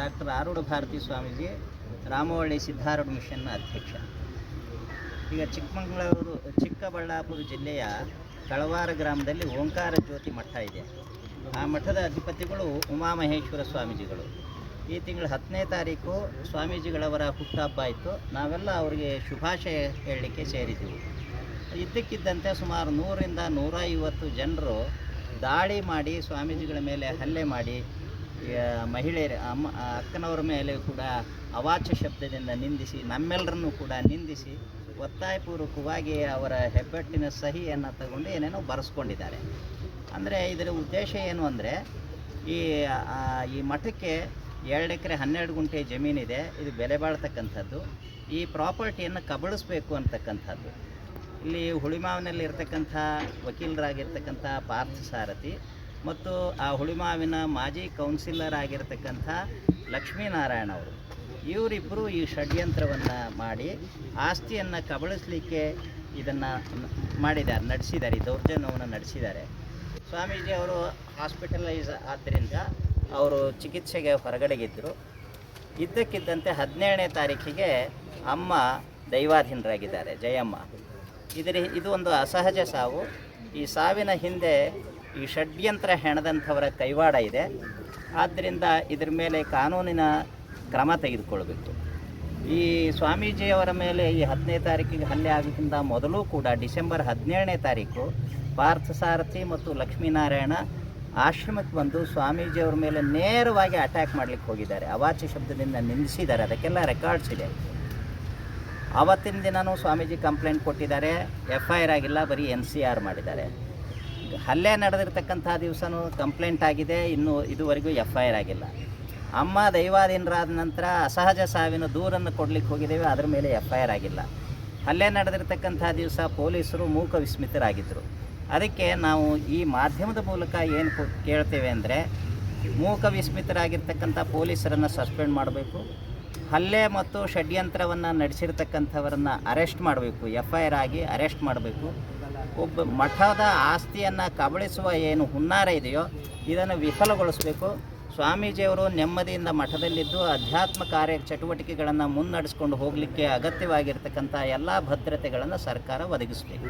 Doctor Arudha Bharati Swamiji, Ramavalli Siddharudha ಮಿಷನ್ನ ಅಧ್ಯಕ್ಷ. ಈಗ ಚಿಕ್ಕಮಗಳೂರು, ಚಿಕ್ಕಬಳ್ಳಾಪುರ ಜಿಲ್ಲೆಯ ಕಳವಾರ ಗ್ರಾಮದಲ್ಲಿ ಓಂಕಾರ ಜ್ಯೋತಿ ಮಠ ಇದೆ. ಆ ಮಠದ ಅಧಿಪತಿಗಳು ಉಮಾಮಹೇಶ್ವರ ಸ್ವಾಮೀಜಿಗಳು. ಈ ತಿಂಗಳ ಹತ್ತನೇ ತಾರೀಕು ಸ್ವಾಮೀಜಿಗಳವರ ಹುಟ್ಟಹಬ್ಬ ಆಯಿತು. ನಾವೆಲ್ಲ ಅವರಿಗೆ ಶುಭಾಶಯ ಹೇಳಲಿಕ್ಕೆ ಸೇರಿದ್ದೆವು ಇದ್ದಕ್ಕಿದ್ದಂತೆ ಸುಮಾರು ನೂರರಿಂದ ನೂರ ಐವತ್ತು ಜನರು ದಾಳಿ ಮಾಡಿ ಸ್ವಾಮೀಜಿಗಳ ಮೇಲೆ ಹಲ್ಲೆ ಮಾಡಿ ಮಹಿಳೆಯರ ಅಮ್ಮ ಅಕ್ಕನವರ ಮೇಲೆ ಕೂಡ ಅವಾಚ್ಯ ಶಬ್ದದಿಂದ ನಿಂದಿಸಿ ನಮ್ಮೆಲ್ಲರನ್ನು ಕೂಡ ನಿಂದಿಸಿ, ಒತ್ತಾಯಪೂರ್ವಕವಾಗಿ ಅವರ ಹೆಬ್ಬೆಟ್ಟಿನ ಸಹಿಯನ್ನು ತಗೊಂಡು ಏನೇನೋ ಬರೆಸ್ಕೊಂಡಿದ್ದಾರೆ. ಅಂದರೆ ಇದರ ಉದ್ದೇಶ ಏನು ಅಂದರೆ, ಈ ಈ ಮಠಕ್ಕೆ ಎರಡು ಎಕರೆ, ಹನ್ನೆರಡು ಗುಂಟೆ ಜಮೀನಿದೆ ಇದು ಬೆಲೆ ಬಾಳ್ತಕ್ಕಂಥದ್ದು. ಈ ಪ್ರಾಪರ್ಟಿಯನ್ನು ಕಬಳಿಸ್ಬೇಕು ಅಂತಕ್ಕಂಥದ್ದು. ಇಲ್ಲಿ ಹುಳಿಮಾವಿನಲ್ಲಿ ಇರ್ತಕ್ಕಂಥ ವಕೀಲರಾಗಿರ್ತಕ್ಕಂಥ ಪಾರ್ಥ ಸಾರಥಿ ಮತ್ತು ಆ ಹುಳಿಮಾವಿನ ಮಾಜಿ ಕೌನ್ಸಿಲರ್ ಆಗಿರತಕ್ಕಂಥ ಲಕ್ಷ್ಮೀನಾರಾಯಣ ಅವರು. ಇವರಿಬ್ಬರು ಈ ಷಡ್ಯಂತ್ರವನ್ನು ಮಾಡಿ ಆಸ್ತಿಯನ್ನು ಕಬಳಿಸಲಿಕ್ಕೆ ಇದನ್ನು ಮಾಡಿದ್ದಾರೆ, ನಡೆಸಿದ್ದಾರೆ, ಈ ದೌರ್ಜನ್ಯವನ್ನು ನಡೆಸಿದ್ದಾರೆ. ಸ್ವಾಮೀಜಿ ಅವರು ಹಾಸ್ಪಿಟಲೈಸ್ ಆದ್ದರಿಂದ ಅವರು ಚಿಕಿತ್ಸೆಗೆ ಹೊರಗಡೆಗಿದ್ದರು ಇದ್ದಕ್ಕಿದ್ದಂತೆ ಹದಿನೇಳನೇ ತಾರೀಕಿಗೆ ಅಮ್ಮ ದೈವಾಧೀನರಾಗಿದ್ದಾರೆ, ಜಯಮ್ಮ. ಇದರ, ಇದು ಒಂದು ಅಸಹಜ ಸಾವು. ಈ ಸಾವಿನ ಹಿಂದೆ ಈ ಷಡ್ಯಂತ್ರ ಹೆಣದಂಥವರ ಕೈವಾಡ ಇದೆ. ಆದ್ದರಿಂದ ಇದರ ಮೇಲೆ ಕಾನೂನಿನ ಕ್ರಮ ತೆಗೆದುಕೊಳ್ಬೇಕು. ಈ ಸ್ವಾಮೀಜಿಯವರ ಮೇಲೆ ಈ ಹತ್ತನೇ ತಾರೀಕಿಗೆ ಹಲ್ಲೆ ಆಗೋಕ್ಕಿಂತ ಮೊದಲು ಕೂಡ ಡಿಸೆಂಬರ್ ಹದಿನೇಳನೇ ತಾರೀಕು ಪಾರ್ಥಸಾರಥಿ ಮತ್ತು ಲಕ್ಷ್ಮೀನಾರಾಯಣ ಆಶ್ರಮಕ್ಕೆ ಬಂದು ಸ್ವಾಮೀಜಿಯವರ ಮೇಲೆ ನೇರವಾಗಿ ಅಟ್ಯಾಕ್ ಮಾಡಲಿಕ್ಕೆ ಹೋಗಿದ್ದಾರೆ. ಅವಾಚ್ಯ ಶಬ್ದದಿಂದ ನಿಂದಿಸಿದ್ದಾರೆ. ಅದಕ್ಕೆಲ್ಲ ರೆಕಾರ್ಡ್ಸ್ ಇದೆ. ಆವತ್ತಿನ ದಿನವೂ ಸ್ವಾಮೀಜಿ ಕಂಪ್ಲೇಂಟ್ ಕೊಟ್ಟಿದ್ದಾರೆ. ಎಫ್ ಐ ಆರ್ ಆಗಿಲ್ಲ. ಬರೀ ಎನ್ ಸಿ ಆರ್ ಮಾಡಿದ್ದಾರೆ. ಹಲ್ಲೆ ನಡೆದಿರ್ತಕ್ಕಂಥ ದಿವಸನೂ ಕಂಪ್ಲೇಂಟ್ ಆಗಿದೆ. ಇನ್ನೂ ಇದುವರೆಗೂ ಎಫ್ ಐ ಆರ್ ಆಗಿಲ್ಲ. ಅಮ್ಮ ದೈವಾಧೀನರಾದ ನಂತರ ಅಸಹಜ ಸಾವಿನ ದೂರನ್ನು ಕೊಡ್ಲಿಕ್ಕೆ ಹೋಗಿದ್ದೇವೆ. ಅದರ ಮೇಲೆ ಎಫ್ ಐ ಆರ್ ಆಗಿಲ್ಲ. ಹಲ್ಲೆ ನಡೆದಿರ್ತಕ್ಕಂಥ ದಿವಸ ಪೊಲೀಸರು ಮೂಕ ವಿಸ್ಮಿತರಾಗಿದ್ದರು ಅದಕ್ಕೆ ನಾವು ಈ ಮಾಧ್ಯಮದ ಮೂಲಕ ಏನು ಕೇಳ್ತೇವೆ ಅಂದರೆ ಮೂಕ ವಿಸ್ಮಿತರಾಗಿರ್ತಕ್ಕಂಥ ಪೊಲೀಸರನ್ನು ಸಸ್ಪೆಂಡ್ ಮಾಡಬೇಕು. ಹಲ್ಲೆ ಮತ್ತು ಷಡ್ಯಂತ್ರವನ್ನು ನಡೆಸಿರ್ತಕ್ಕಂಥವರನ್ನು ಅರೆಸ್ಟ್ ಮಾಡಬೇಕು. ಎಫ್ ಐ ಆರ್ ಆಗಿ ಅರೆಸ್ಟ್ ಮಾಡಬೇಕು. ಒಬ್ಬ ಮಠದ ಆಸ್ತಿಯನ್ನು ಕಬಳಿಸುವ ಏನು ಹುನ್ನಾರ ಇದೆಯೋ, ಇದನ್ನು ವಿಫಲಗೊಳಿಸಬೇಕು. ಸ್ವಾಮೀಜಿಯವರು ನೆಮ್ಮದಿಯಿಂದ ಮಠದಲ್ಲಿದ್ದು ಅಧ್ಯಾತ್ಮ ಕಾರ್ಯ ಚಟುವಟಿಕೆಗಳನ್ನು ಮುನ್ನಡೆಸ್ಕೊಂಡು ಹೋಗಲಿಕ್ಕೆ ಅಗತ್ಯವಾಗಿರ್ತಕ್ಕಂಥ ಎಲ್ಲ ಭದ್ರತೆಗಳನ್ನು ಸರ್ಕಾರ ಒದಗಿಸಬೇಕು.